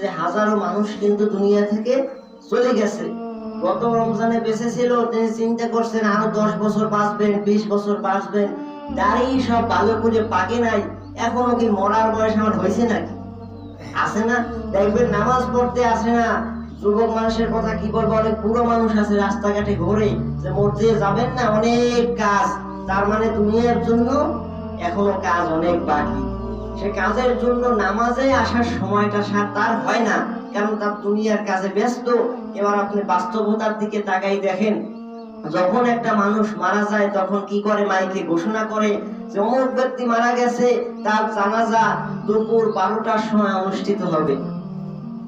যে হাজারো মানুষ কিন্তু দুনিয়া থেকে চলে গেছে। গত রমজানে বেঁচে ছিল তিনি চিন্তা করছেন আরও দশ বছর বাঁচবেন, বিশ বছর বাঁচবেন। দাঁড়িয়ে সব ভালো করে পাকে নাই, এখনও কি মরার বয়স আমার হয়েছে নাকি? আছে না? দেখবেন নামাজ পড়তে আসে না। যুবক মানুষের কথা কি বলব, অনেক বুড়ো মানুষ আছে রাস্তাঘাটে ঘোরে, যে মরতে যাবেন না, অনেক কাজ। তার মানে দুনিয়ার জন্য এখনও কাজ অনেক বাকি। সে কাজের জন্য নামাজে আসার সময়টা তার হয় না। কারণ তার দুনিয়ার কাজে ব্যস্ত। এবার আপনি বাস্তবতার দিকে তাকাই দেখেন। যখন একটা মানুষ মারা যায়, তখন কি করে? মাইকে ঘোষণা করে যে অমুক ব্যক্তি মারা গেছে, তার জানাজা দুপুর বারোটার সময় অনুষ্ঠিত হবে।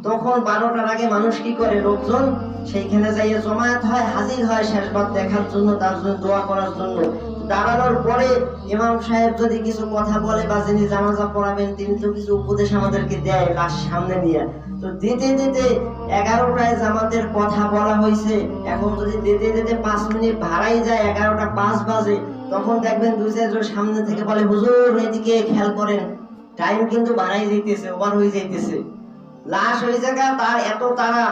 তখন বারোটার আগে মানুষ কি করে? লোকজন সেইখানে যাইয়ে জমায়েত হয়, হাজির হয় শেষবার দেখার জন্য, তার জন্য দোয়া করার জন্য। দাঁড়ানোর পরে ইমাম সাহেব যদি কিছু কথা বলে বা যিনি জানাজা পড়াবেন, তিনি তো কিছু উপদেশ আমাদেরকে দেয় লাশ সামনে নিয়ে তো দিতে দিতে এগারোটায় জামাতের কথা বলা হয়েছে। এখন যদি দিতে দিতে পাঁচ মিনিট ভাড়াই যায়, এগারোটা পাঁচ বাজে, তখন দেখবেন দুই চারজন সামনে থেকে বলে, হুজুর, এদিকে খেয়াল করেন টাইম কিন্তু বাড়াই যাইতেছে ওভার হয়ে যাইতেছে। লাশ হয়ে জায়গা তার এত তারা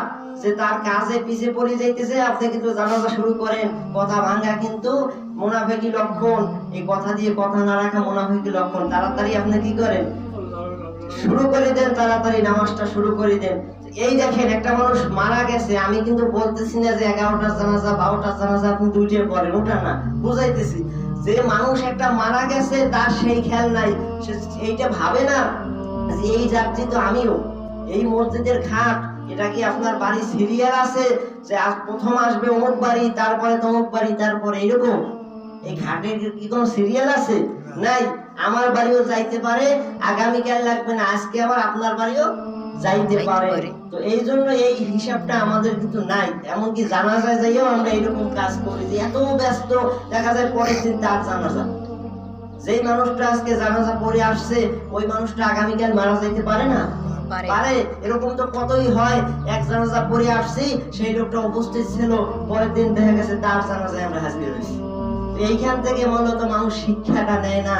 যে তার কাজে পিছে পড়ে যাইতেছে, আপনি কিন্তু জানাজা শুরু করেন, কথা ভাঙ্গা কিন্তু মুনাফেকি লক্ষণ, এই কথা দিয়ে কথা না রাখা মুনাফেকি লক্ষণ। তাড়াতাড়ি আপনি কি করেন? শুরু করে দেন, তাড়াতাড়ি নামাজটা শুরু করে দেন। এই দেখেন, একটা মানুষ মারা গেছে, আমি কিন্তু বলতেছি না যে এগারোটা জানাজা বারোটা জানাজা আপনি দুইটার পরে ওটা না, বুঝাইতেছি। যে মানুষ একটা মারা গেছে, তার সেই খেয়াল নাই, সে এইটা ভাবে না যে এই যাত্রী তো আমিও, এই মসজিদের খাট এটা কি আপনার বাড়ি সিরিয়াল আছে? যে আজ প্রথম আসবে অমুক বাড়ি তারপরে তমুক বাড়ি তারপরে এরকম? এই ঘাটের কি কোনো সিরিয়াল আছে? নাই। আমার বাড়িও যাইতে পারে আগামীকাল লাগবে না আজকে আবার আপনার বাড়িও যাইতে পারে। তো এই জন্য এই হিসাবটা আমাদের কিন্তু নাই। এমনকি জানাজা যাইও আমরা এরকম কাজ করি যে এত ব্যস্ত দেখা যায় পরের দিন তার জানাজা। যেই মানুষটা আজকে জানাজা পড়ে আসছে ওই মানুষটা আগামীকাল মারা যাইতে পারে না? পারে। এরকম তো কতই হয়? এক জানাজা পড়ে আসছি, সেই লোকটা উপস্থিত ছিল, পরের দিন দেখা গেছে তার জানাজায় আমরা হাজির হয়েছি। এইখান থেকে মূলত মানুষ শিক্ষাটা নেয় না।